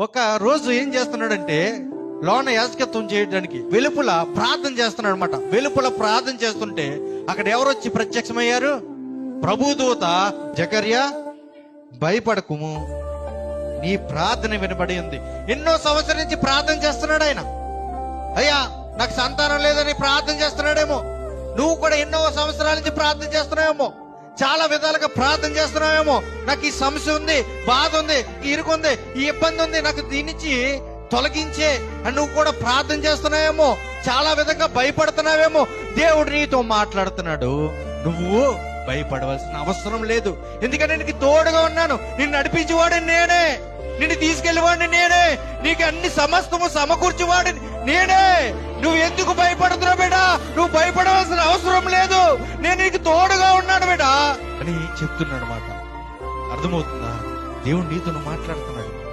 ఒక రోజు ఏం చేస్తున్నాడంటే లోన యాజకత్వం చేయడానికి వెలుపుల ప్రార్థన చేస్తున్నాడు అనమాట వెలుపుల ప్రార్థన చేస్తుంటే అక్కడ ఎవరు వచ్చి ప్రత్యక్షమయ్యారు? ప్రభుదూత జకర్య భయపడకుము. నీ ప్రార్థన వినబడి ఉంది. ఎన్నో సంవత్సరాల నుంచి ప్రార్థన చేస్తున్నాడు ఆయన. అయ్యా నాకు సంతానం లేదని ప్రార్థన చేస్తున్నాడేమో. నువ్వు కూడా ఎన్నో సంవత్సరాల నుంచి ప్రార్థన చేస్తున్నావేమో. చాలా విధాలుగా ప్రార్థన చేస్తున్నావేమో. నాకు ఈ సమస్య ఉంది బాధ ఉంది ఈ ఉంది ఈ ఇబ్బంది ఉంది. నాకు దీని నుంచి తొలగించే అని నువ్వు కూడా ప్రార్థన చేస్తున్నావేమో. చాలా విధంగా భయపడుతున్నావేమో. దేవుడు నీతో మాట్లాడుతున్నాడు. నువ్వు భయపడవలసిన అవసరం లేదు. ఎందుకంటే నీకు తోడుగా ఉన్నాను. నిన్ను నడిపించేవాడిని నేనే. నిన్ను తీసుకెళ్ళేవాడిని నేనే. నీకు అన్ని సమస్తము సమకూర్చేవాడిని నేనే. నువ్వు ఎందుకు భయపడుతున్నావు బిడ్డా? నువ్వు భయపడ అని చెప్తున్నాడు మాట అర్థమవుతుందా? దేవుడు నీతో మాట్లాడుతున్నాడు.